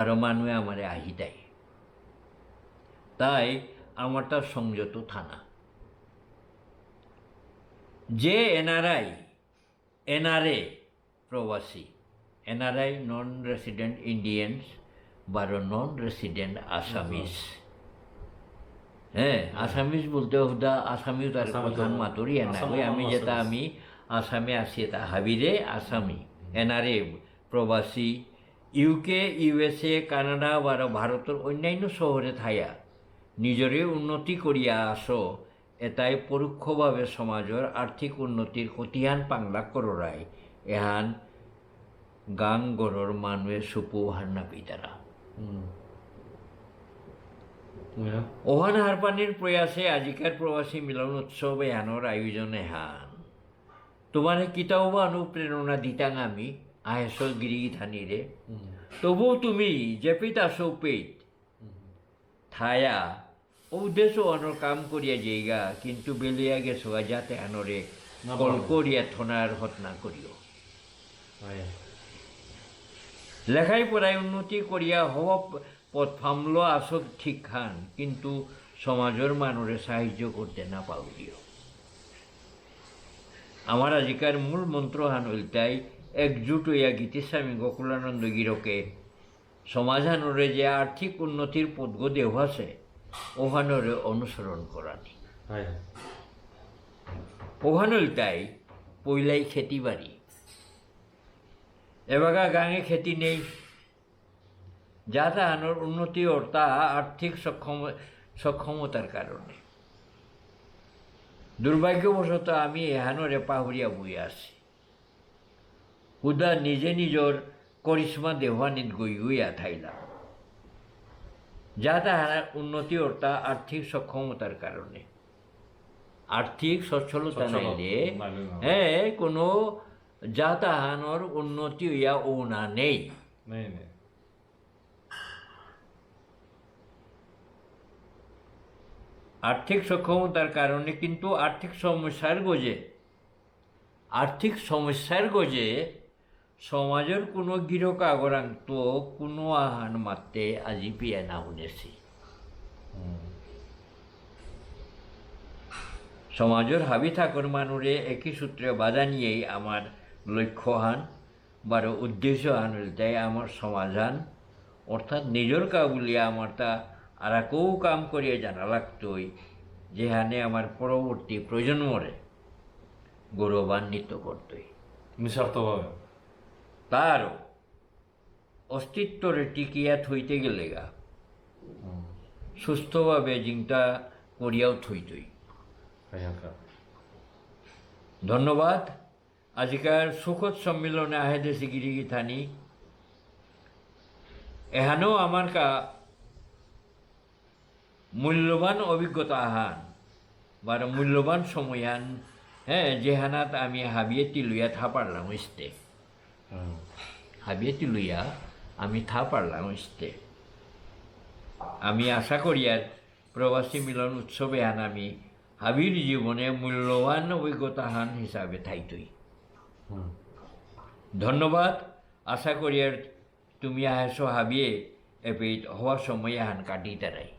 আরও মানুহে আমারে আহি দেয়। তাই আমারটা সংযত থানা। যে এনআরআই এনআরএ প্রবাসী এনআরআই নন রেসিডেন্ট ইন্ডিয়ানস বা নন রেসিডেন্ট আসামিস হ্যাঁ আসামিস বলতে হুদা আসামিও তার প্রধান আসাম ওই আমি যেটা আমি আসামে আছি এটা হাবিরে আসামি এনআরএ প্রবাসী। ইউকে ইউএসএ কানাডা বা ভারতের অন্যান্য শহরে থাইয়া নিজরে উন্নতি করিয়া আস এটাই পরোক্ষভাৱে সমাজৰ আৰ্থিক উন্নতিৰ কতিহান পাংলাক কৰোৰাই এহান গাং গড়ৰ মানুহে চুপু হার নাপি তারা হুম Ja. ওহান হারপানির প্রয়াসে আজিকার প্রবাসী মিলন উৎসব এহানোর আয়োজন এহান তোমার কিতাও বা অনুপ্রেরণা দিতাং আমি আহেসল গিরি ধানিরে হুম। তবু তুমি জেপিত আসো পেট থায়া উদ্দেশ্য অনর কাম করিয়া যাইগা কিন্তু বেলিয়া গেছো যাতে আনরে কল করিয়া থনার হতনা করিও। লেখাই পড়াই উন্নতি করিয়া হওয়া পথ ফামল আসত ঠিক খান কিন্তু সমাজের মানুষে সাহায্য করতে না পাউলিও আমার আজিকার মূল মন্ত্র হান হইতাই একজুট হইয়া গীতিস্বামী গোকুলানন্দ গিরকে সমাধানরে যে আর্থিক উন্নতির পদ্গ দেহ আছে ওহানরে অনুসরণ করানি Ja. ওহান হইতাই পইলাই খেতি বাড়ি। এবাগা গাঙে খেতি নেই। যা তাহানোর উন্নতি তা আর্থিক সক্ষম সক্ষমতার কারণে। দুর্ভাগ্যবশত আমি এহানোরে পাহরিয়া বই আছি। হুদা নিজে নিজর করিশ্মা দেহানিত গই গইয়া থাইলাম যা তাহার উন্নতি তা আর্থিক সক্ষমতার কারণে আর্থিক সচ্ছলতা সচ্ছল নাইলে হ্যাঁ কোনো যা তাহানোর উন্নতি হইয়া ও না নেই. আর্থিক সক্ষমতার কারণে কিন্তু আর্থিক সমস্যার গজে। আর্থিক সমস্যার গোজে সমাজের কোনো গিরক আগরান্ত কোনো আহান মারতে আজি পিয়া না শুনেছি. সমাজের হাবি থাকর মানুরে একই সূত্রে বাধা নিয়েই আমার লক্ষ্য হান, বারো উদ্দেশ্য হান তাই আমার সমাধান অর্থাৎ নিজের কাবুলিয়া আমার তা আর কাম করিয়া জানা লাগতই, যেহানে আমার পরবর্তী প্রজন্মরে গৌরবান্বিত করতই। নিঃস্বার্থভাবে। তারও অস্তিত্বরে টিকিয়া থইতে গেলে গা সুস্থভাবে জিংটা করিয়াও থইতই। ধন্যবাদ। আজিকার সুখদ সম্মিলনে আহেদেশি গিরিগি থানি এহানেও আমার কা মূল্যবান অভিজ্ঞতা আহান বা মূল্যবান সময়ান হ্যাঁ যেহানাত আমি হাবিয়ে তিলুইয়া থা পারলাম ইস্তে। হুম হাবিয়ে তিলুইয়া আমি থা পারলাম ইস্তে আমি আশা করি আর প্রবাসী মিলন উৎসবে হান আমি হাবির জীবনে মূল্যবান অভিজ্ঞতা হান হিসাবে থাইতই ধন্যবাদ। আশা করি আর তুমি আহেছো হাবিয়ে এপিট হওয়ার সময় হান কাটি তারাই।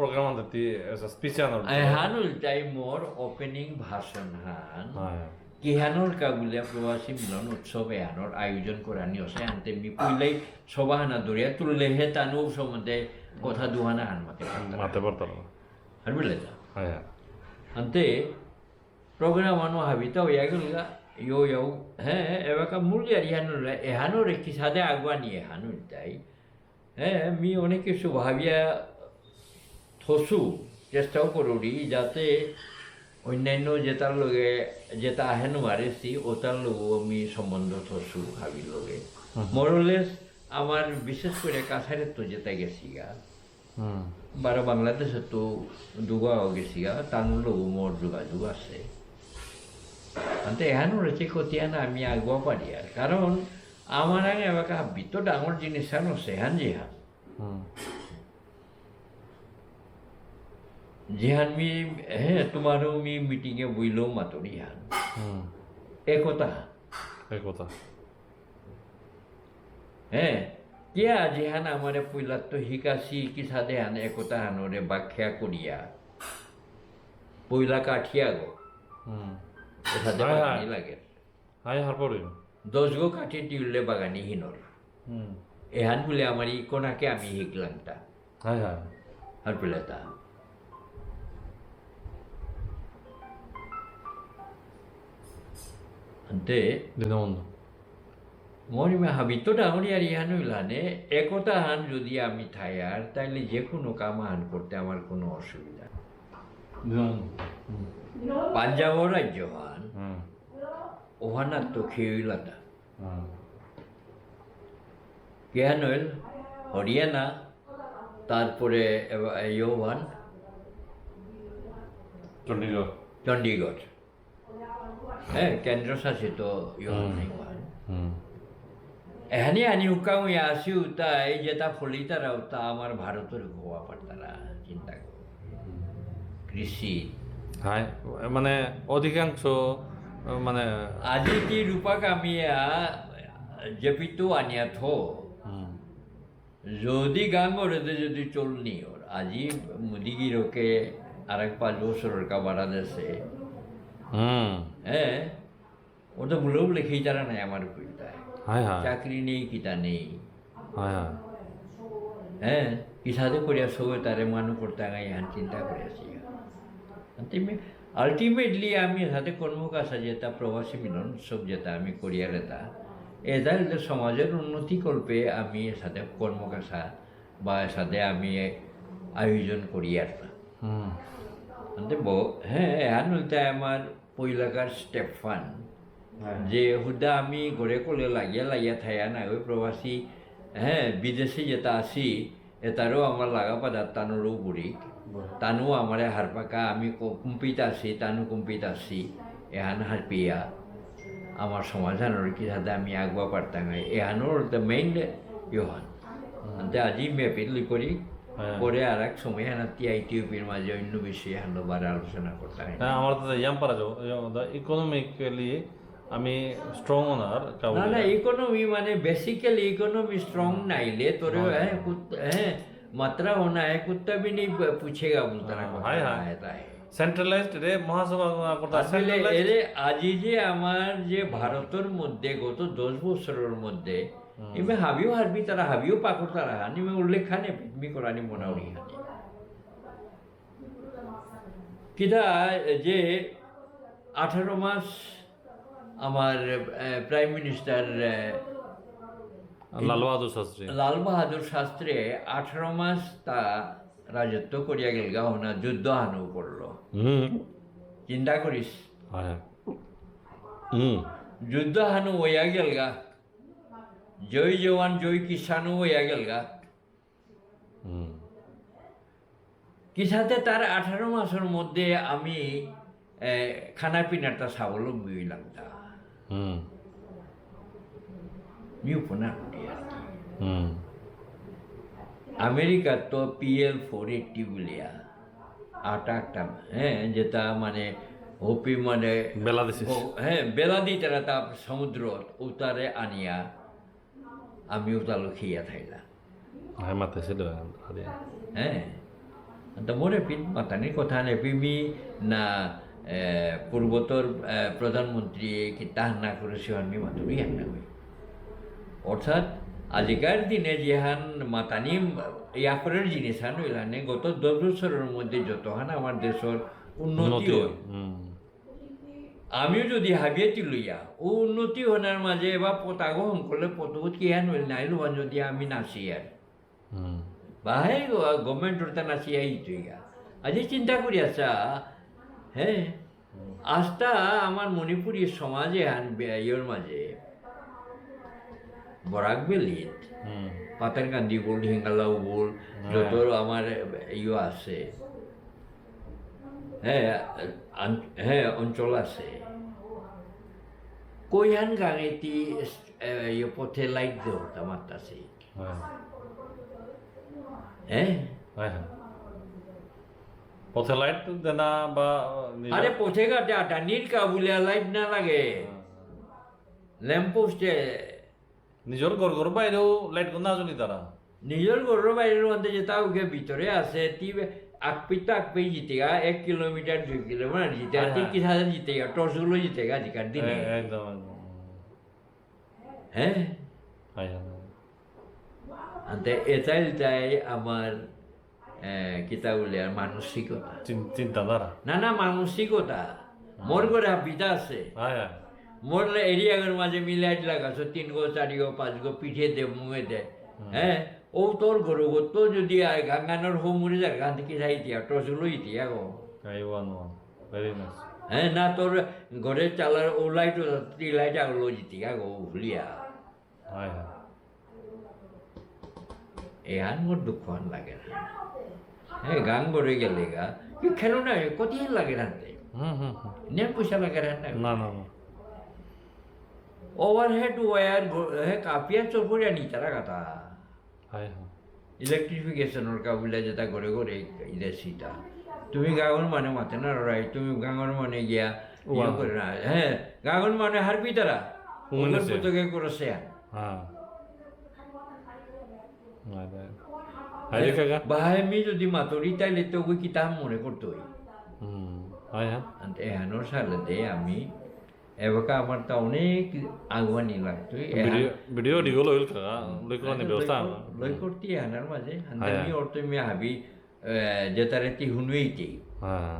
programmet till alltså, speciellt হান উল্টাই মোর ওপেনিং ভাষণ হান. কেহানোর কাবুলিয়া প্রবাসী মিলন উৎসব এহানোর আয়োজন করা নিয়সে আনতে বিপুলেই সবা হানা দরিয়া তুললে হে তানু সম্বন্ধে কথা দুহানা হান মাতে মাতে পারতাম আর বুঝলে আনতে প্রোগ্রাম আনো হাবিতা হইয়া গেল ইউ ইউ হ্যাঁ এবাকা মূল আর ইহানোর এহানোর একটি সাদে আগুয়া নিয়ে হানুর তাই হ্যাঁ মি অনেক কিছু ভাবিয়া থসু চেষ্টাও করি যাতে অন্যান্য যেটার লগে যেটা আহেন মারেছি ওটার লগেও আমি সম্বন্ধ থসু হাবির লগে। মরলেস আমার বিশেষ করে কাছারের তো যেটা গেছি গা. বারো বাংলাদেশে তো দুগাও গেছি গা তার তানুলো মোর যোগাযোগ আছে। আনতে এহানো রয়েছে কতিয়া না আমি আগুয়া পারি আর কারণ আমার আগে এবার বিত ডাঙর জিনিস হানো সেহান যেহান যেহান মি হ্যাঁ তোমারও মি মিটিংয়ে বইলেও মাতরি হান. একতা gott. হ্যাঁ কিয়া আজি হান আমারে পইলাত তো শিকাছি কি সাদে হান একতা হানরে ব্যাখ্যা করিয়া পইলা কাঠিয়া গো হুম এসাদে হ্যাঁ, বাগানি হ্যাঁ। লাগে হাই হারপরে দশ গো কাঠি টিউলে বাগানি হিনর হুম এহান বলে আমার ই কোনাকে আমি শিকলাম তা হাই হাই আর পেলে তা ಅಂತೆ দিনবন্ধু মরিমা হাবিতো ডাঙরি আর ইহান ইলানে একতা হান যদি আমি থায়ার তাইলে যে কোনো কাম হান করতে আমার কোনো অসুবিধা পাঞ্জাব রাজ্য হান ওহানার তো খেয়েলাতা হুম কেহান হইল হরিয়ানা তারপরে ইয়োহান চণ্ডীগড় চণ্ডীগড় কেন্দ্রশাসিত এহানি আনি উকাউ আসি উতা এই যেটা ফলিতারা উতা আমার ভারতের গোয়া পারতারা চিন্তা কৃষি হাই মানে অধিকাংশ মানে আজি কি রূপা কামিয়া জপিতো আনিয়া থো যদি যদি গাঙ্গরেতে যদি চলনি ওর আজি মুদিগিরকে আর এক পাঁচ বছরের কাবারা হুম হ্যাঁ ও তো ভুলেও লেখেই তারা নাই আমার কবিতায় চাকরি নেই কি তা নেই। হ্যাঁ কিসাদে করিয়া সবে তারে মানু করতে আগাই হান চিন্তা করিয়াছি। আলটিমেটলি আমি সাথে কর্মকাশা যেটা প্রবাসী মিলন সব যেটা আমি করিয়া লেতা এদার সমাজের উন্নতি কল্পে আমি এর সাথে কর্মকাশা বা এর সাথে আমি আয়োজন করিয়া আসলাম అంటే হ্যাঁ হ্যানুলতা আমার পৈলাকার স্টেফান হ্যাঁ। যে হুদা আমি গড়ে কোলে লাগিয়া লাগিয়া থাইয়া না ওই প্রবাসী হ্যাঁ বিদেশে যেটা আসি এটারও আমার লাগা পাদার তানুরও বুড়ি তানু আমার হারপাকা আমি কম্পিত আছি তানু কম্পিত আছি এহান হারপিয়া। আমার সমাধানের কি সাথে আমি আগুয়া পারতাম এহানোর দ্য মেইন ইহান। আজি মেপিত করি হ্যাঁ। পরে আর এক সময় হ্যাঁ টিআইটিউপির মাঝে অন্য বিষয়ে বারে আলোচনা করতে হয়। হ্যাঁ আমার তো ইয়াম পারা যাব ইকোনমিক্যালি আমি স্ট্রং ওনার না না ইকোনমি মানে বেসিক্যালি ইকোনমি স্ট্রং নাইলে তোর হ্যাঁ।, হ্যাঁ, হ্যাঁ। মাত্রা मात्रा होना है বি भी नहीं पूछेगा उतना हाय हाय সেন্ট্রালাইজড রে মহাসভা কথা সেন্ট্রালাইজড আজি যে আমার যে ভারতের মধ্যে গত দশ বছরের মধ্যে ইমে হাবিও হারবি তারা হাবিও পাকর তারা হানি মে উল্লেখ খানে পিকমি করানি মোনাউরি হানি কিদা যে আঠারো মাস আমার প্রাইম মিনিস্টার লাল বাহাদুর শাস্ত্রী লাল বাহাদুর শাস্ত্রে আঠারো মাস তা রাজত্ব করিয়া গেল গা হনা যুদ্ধ হানু করল হুম চিন্তা করিস হ্যাঁ হুম যুদ্ধ হানু হইয়া গেল গা জয় জওয়ান জয় কিষানু হইয়া গেল গা। কিসাতে তার আঠারো মাসের মধ্যে আমি খানা পিনাটা স্বাবলম্বী হইলাম তা আমেরিকার তো পিএল ফোর এইটটি বলিয়া আট আটটা হ্যাঁ যেটা মানে হোপি মানে বেলা দিছে ও, হ্যাঁ বেলাদি তারা তা সমুদ্র উতারে আনিয়া। আমি উতালো খেয়া থাইলা হ্যাঁ মাতে ছিল হ্যাঁ? তো মনে পিন মাতানির কথা না এ, পূর্বতর প্রধানমন্ত্রী কি তাহ না করেছে আমি মাতুরি হান্না হই অর্থাৎ আজিকার দিনে যেহান মাতানি ইয়াকরের জিনিস হান হইলানে গত দশ বছরের মধ্যে যতহান আমার দেশের উন্নতি হয় আমিও যদি হাবিয়েতি লইয়া ও উন্নতি হনার মাঝে বা পতাগহন করলে পতবত কি হ্যান হইল নাই লোহান যদি আমি নাচি আর বাহাই গভর্নমেন্টর তা নাচি আই তুইগা। আজি চিন্তা করি আছা? হ্যাঁ আস্তা আমার মণিপুরী সমাজে আন ইয়ের মাঝে বরাক বেলিত। পাতার কান্দি বল হিঙ্গালাও বল যত আমার ইয়ে আছে। হ্যাঁ হ্যাঁ অঞ্চল আছে। কৈহান গাঙেতি পথে লাইট দেও আমার আছে। হ্যাঁ। হ্যাঁ হ্যাঁ হ্যাঁ। পথে লাইট দেনা বা আরে পথে ঘাটে আটা নীল কাবুলিয়া লাইট না লাগে। ল্যাম্প পোস্টে নিজের ঘর ঘর বাইরেও লাইট কোন আসলি তারা। নিজের গরুর বাইরের মধ্যে যেটা ওকে ভিতরে আছে তি এক কিলোমিটার দুই কিলোমিটার জিতে হ্যাঁ, তি হ্যাঁ। কি সাথে জিতেগা টর্চগুলো জিতেগা আজকাল দিনে এ- একদম একদম হ্যাঁ এটাই তাই আমার কিতা বলে আর মানসিকতা চিন- চিন্তাধারা না না মানসিকতা মোর করে হাবিতা আছে মোর এরিয়াগের মাঝে মিলাইট লাগাছো তিন গো চারি গো পাঁচ গো পিঠে দে মুয়ে দে হ্যাঁ? ও তোর গরু গো তো যদি গাঙ্গানোর হো মুড়ি যা গান থেকে যাই দিয়া টসগুলো ইতিয়া গো। হাই ওয়ান ওয়ান হ্যাঁ না তোর ঘরে চালার ও লাইট তি লাইট আগলো জিতিয়া গো ভুলিয়া। এহান মোর দুঃখান লাগে না। হ্যাঁ গান গড়ে গেলে গা। কি খেলো না কতদিন লাগে হুম। নে পয়সা লাগে রান্না না না না। ওভারহেড ওয়ার হে কাপিয়া চরপুরিয়া নি তারা কথা। হাই ইলেকট্রিফিকেশনের কাবিলা যেটা করে করে ইদের সিটা। তুমি গাগন মানে মাতে না রাই তুমি গাগন মানে গিয়া ইয়ে করে না। হ্যাঁ মানে। পুতকে করেছে হ্যাঁ। হাই হাই হাই রে কাকা বাহাই মি যদি মাতরি তাইলে তো কিতাব মনে করতো হুম হাই হাই ಅಂತ এহানোর আমি এবাকা আমার তা অনেক আগুয়ানি লাগতো ভিডিও ভিডিও দিগল হইল কাকা লইকলা নি ব্যবস্থা লই করতি এহানার মাঝে হ্যাঁ। আমি আমি হাবি যে তারে তি হুনুইতি হ্যাঁ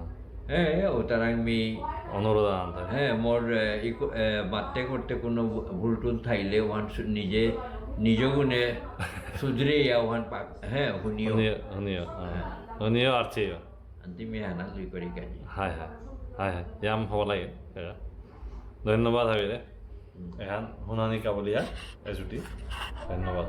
হ্যাঁ ও তার আমি অনুরোধ আনতে হ্যাঁ মোর মাতে করতে কোনো ভুল টুল থাইলে ওহান সু- নিজে নিজ গুণে সুধরে ইয়া ওহান পাক হ্যাঁ শুনিও। শুনিও শুনিও হ্যাঁ শুনিও আর চেয়ে তুমি হানা লই করি কাজি হাই হাই হাই হাই ইয়াম হ'ব লাগে ধন্যবাদ হাবিরে এহান সোণানী কাবলীয়া এজুটি ধন্যবাদ।